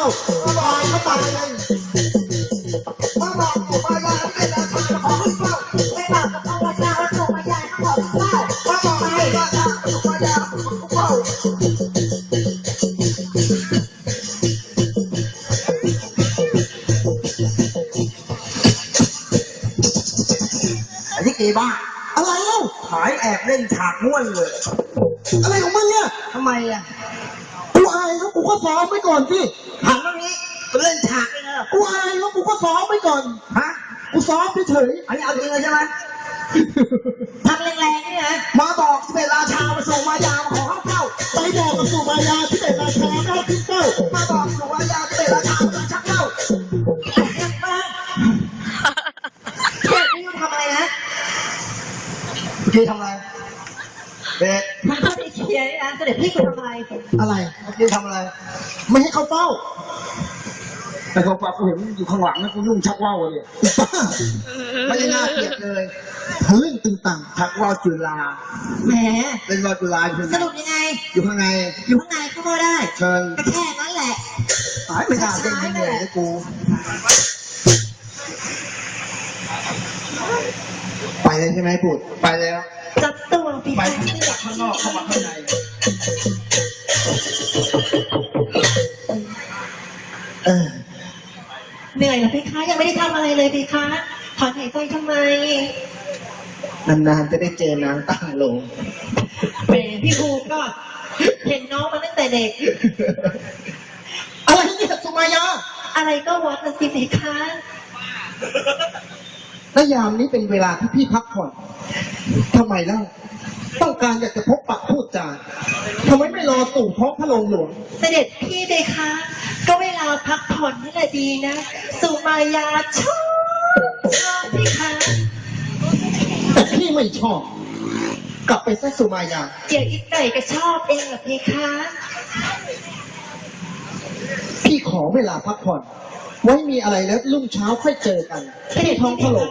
าตายก็ตายเลยมาบอกสุมายาที่เป็นราชาขอขึ้นเฝ้าไม่บอกกับพ่อว่าเจ้าว่าส่งมายายเขาบอกเล่ามาบอกให้ราชาสุมายาขอขึ้นเฝ้าไอ้ที่เกบ้าอะไรเล่าหายแอบเล่นฉากม่วนเลย อะไรของมึงเนี่ยทำไมอะ กูอายแล้วกูก็ซ้อมไว้ก่อน สิหันตรงนี้ไปเล่นฉากเลยนะกูอายแล้วกูก็ซ้อมไว้ก่อน ฮะ กูซ้อมเฉยอันนี้เอาจริงเลยใช่ไหมทำแรงๆนี่นะมาบอกที่เป็นราชามาส่งมายามาขอเข้าไปบอกกับสุมายาที่เป็นราชาได้ขึ้นเก้าม ด็กมันก็ไม่เคลียร์นะเสด็จพี่คุณทำอะไรอะไรเมื่อกี้ทำอะไร ไม่ให้เขาเฝ้า แต่เขาฝากกูเห็นอยู่ข้างหลังนะกูยุ่งชักว่าวเลยบ้าไม่ได้น่าเกลียดเลยทะลึ่งตึงตังชักว่าวจุฬาแหมเล่นว่าวจุฬาอยู่สรุปยังไง อยู่ข้างในอยู่ข้างในก็พอได้เชิญก็แค่นั้นแหละ หายไม่น่าเล่นเหนื่อยเลยกูไปเลยใช่ไหมพูดไปเลยครับจับตัวพี่ ไปชายจากข้างนอกเข้ามาข้างในเออเหนื่อยเหรอพี่คะยังไม่ได้ทำอะไรเลยพี่คะถอนหายใจทำไม นานๆจะได้เจอนางตั้งลงแหมพี่ครูก็ เห็นน้องมาตั้งแต่เด็ก อะไรเนี่ยสุมายาอะไรก็วัดนะสิพี่คะและยามนี้เป็นเวลาที่พี่พักผ่อนทำไมเล่า ต้องการอยากจะพบปะพูดจาทำไมไม่รอสู่ท้องพระโรงหลวง เสด็จพี่เลยคะ ก็เวลาพักผ่อนนี่แหละดีนะ สุมายาชอบชอบพี่คะแต่พี่ไม่ชอบ กลับไปซะสุมายา เดี๋ยวอีกหน่อยก็ชอบเองเหรอพี่คะพี่ขอเวลาพักผ่อน ไว้มีอะไรแล้วรุ่งเช้าค่อยเจอกันเสด็ที่จท้องพระโรง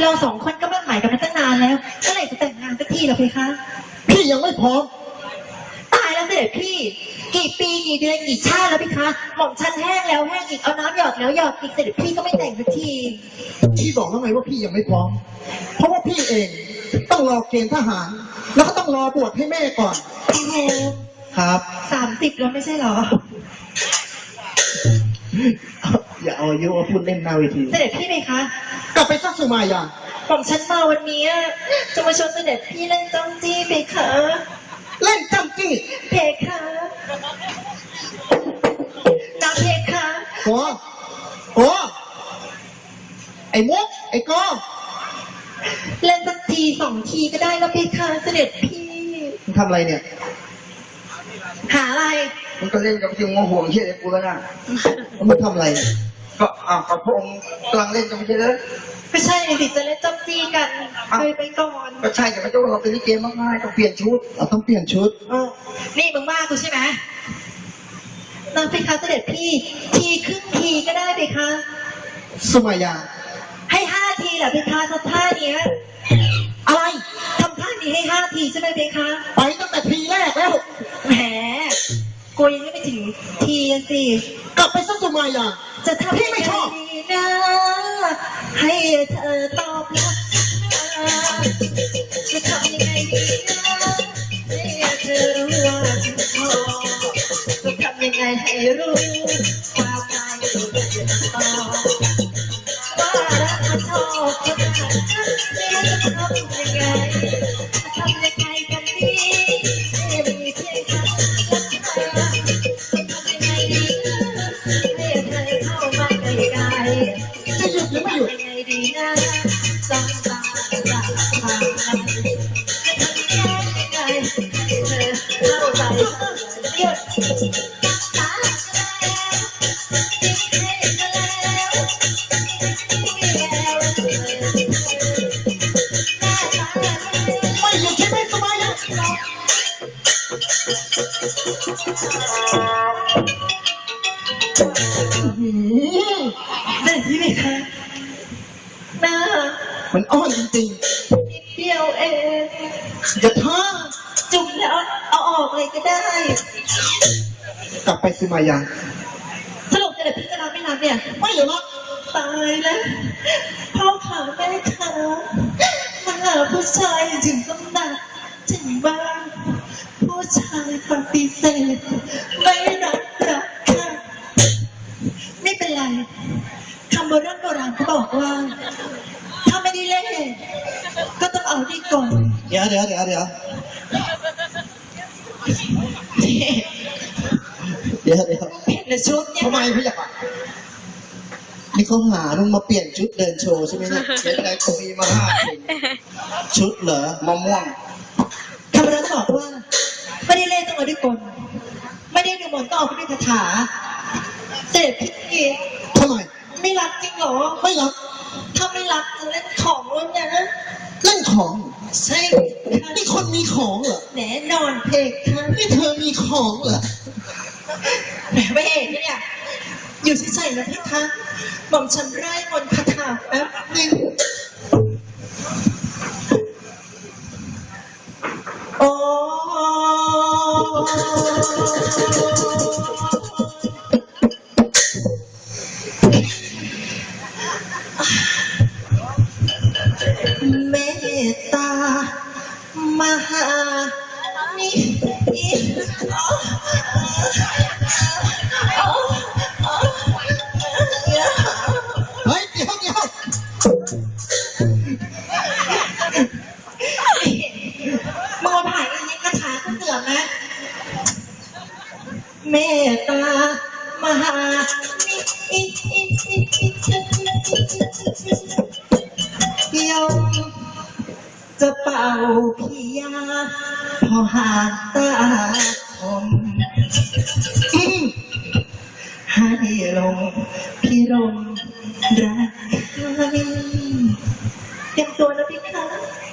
เราสองคนก็มั่นหมายกันมาตั้งนานแล้วเมื่อไหร่จะแต่งงานสักทีเหรอพี่คะพี่ยังไม่พร้อม ตายแล้วเสด็จพี่ กี่ปีกี่เดือนกี่ชาติแล้วพี่คะหม่อมฉันแห้งแล้วแห้งอีกเอาน้ำหยอดแล้วหยอดอีกเสด็จพี่ก็ไม่แต่งสักทีพี่บอกแล้วไงว่าพี่ยังไม่พร้อม เพราะว่าพี่เองต้องรอเกณฑ์ทหาร แล้วก็ต้องรอบวชให้แม่ก่อน โอ้โหครับ สามสิบแล้วไม่ใช่เหรอ อย่าเอาอายุมาพูดเล่นหน้าเวที เสด็จพี่ไหมคะกลับไปซักสุมายาหม่อมฉันมาวันนี้จะมาชวนเสด็จพี่เล่นจ้องจี้เพคะเล่นจำจี้เพคะนะเพคะโอ้โอ้ไอ้มุกไอ้กอเล่นสักทีสองทีก็ได้แล้วเพคะเสด็จพี่มึงทำอะไรเนี่ย หาอะไร มันก็เล่นกับยุงมาห่วงเชี่ยกูแล้วนะมึงทำอะไรเนี่ยก็อ้าวกับพระองค์กำลังเล่นกันไม่ใช่เหรอไม่ใช่สิจะเล่นจ้องจี้กันไปไปก่อนก็ใช่แต่ไม่ใช่ว่าเราเป็นลิเกมากง่ายต้องเปลี่ยนชุดเราต้องเปลี่ยนชุด เออนี่มึงว่ากูใช่ไหมนางเพคะเสด็จพี่ ทีครึ่งทีก็ได้เพคะสุมายาให้ห้าทีเหรอเพคะสักท่าเนี้ยอะไรทำท่านี้ให้ห้าทีใช่ไหมเพคะ ไปตั้งแต่ทีแรกแล้ว แหม กูยังไม่ถึงทีอะสิ กลับไปซักสุมายาจะทำพี่ไม่ชอบ ยังงดีนะให้เธอตอบรับนะจะทำยังไงดีนะให้เธอรู้ว่าฉันชอบจะทำยังไงให้รู้ว่าใจจะตอบว่ารักและชอบจะทำจะทำยังไง ไงให้เธอเข้าใจหยุดตาแไม่หยุดใช่ไหมสุมายาอื้ออต่ที่ไหมคะหน้ามันอ้อนจริง ดเดียวเองๆอย่าท้าจุ่มแล้วเอาออกเลยก็ได้ กลับไปสุมายารักเนี่ยไม่รักตายแล้วพ่อขาแม่ขามาหาผู้ชายถึงตำหนักถึงบ้านผู้ชายปฏิเสธไม่รับรักค่ะไม่เป็นไรคำโบราณโบราณเขาบอกว่า เดี๋ยวเดี๋ยวเดี๋ยวเดี๋ยวเดี๋ยวเดี๋ยวเห็นแต่ชุดเนี่ยทำไมพี่อยากอะนี่เขาหาลุงมาเปลี่ยนชุดเดินโชว์ใช่ไหมเนี่ยเช็ดได้เขามีมาห้าคนชุดเหรอมะม่วงคำโบราณบอกว่า ไม่ได้เล่นต้องเอาดีก่อนไม่ได้ดูมนต์ต้องเอาไปด้วยคาถาเสด็จพี่ทำไมไม่รักจริงเหรอไม่รักถ้าไม่รักจะเล่นของแล้วนะเล่นของ ใช่ค่ะนี่คนมีของเหรอแน่นอนเพกค่ะนี่เธอมีของเหรอแหมไม่เอกเนี่ย อยู่เฉยๆนะพี่คะหม่อมฉันไร้มนต์คาถาแป๊บนึงโอ้ ระเป่าพิยาพอหาตาคมให้ลงพี่ลงรักใครเตรียมตัวนะพี่คะ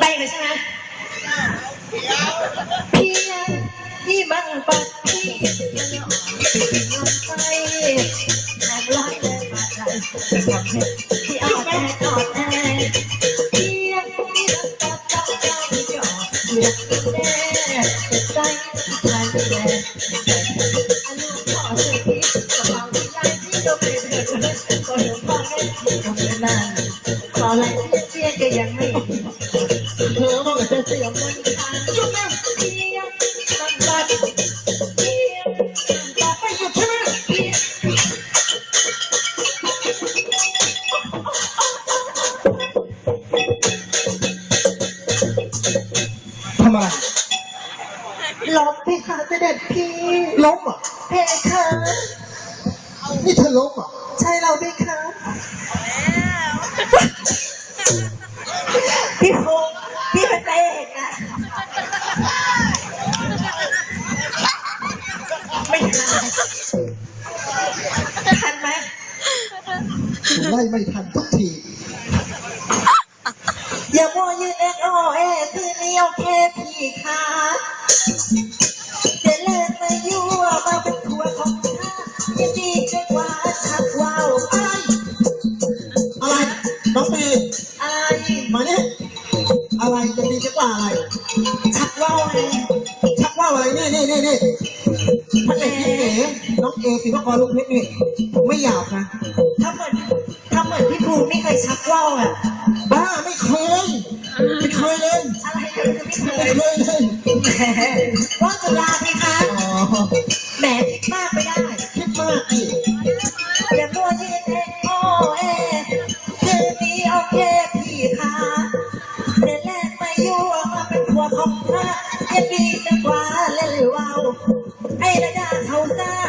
ได้เลยใช่ไหมเพียงที่มันปัดที่ไปแอบร้อยเลยมาใจที่อ่อนแออ่อนแอเพียงที่มันปัดเจ้าเจ้าที่อดเลือกแอ ทำไมลบเพคะเสด็จพี่ ล้มอะ เพคะ ไล่ไม่ทันทุกที อย่ามัวยืนเอ็กโอเอคืนนี้โอเคพี่คะเดี๋ยวเลิกมายั่วมาเป็นครัวของข้ายังดีใจกว่าชักว่าวไอ้อะไร น้องปีไอ้มาเนี่ยอะไรจะมีจะกว่าอะไร ชักว่าวไงชักว่าวอะไรนี่นี่นี่นี่พระเอกพี่เอ๋น้องเอศิวกรลูกเพชรนี่ไม่หยาบนะ ถ้าเหมือน คุไม่เคยชักว่าวอะ บ้าไม่เคย ไม่เคยเลยอะไรก็ไม่เคยเคยเลยแหมว่าวจุฬาสิคะอ๋แหมคิดมากไม่ได้คิดมากดิอย่ามัวยืนเอ็โอ้เอคืนนี้โอเคพี่คะเล่นแรกไม่ยั่วมาเป็นหัวของพระยังดีจะกว่าเล่นว่าวไอ้ระดาเขาได้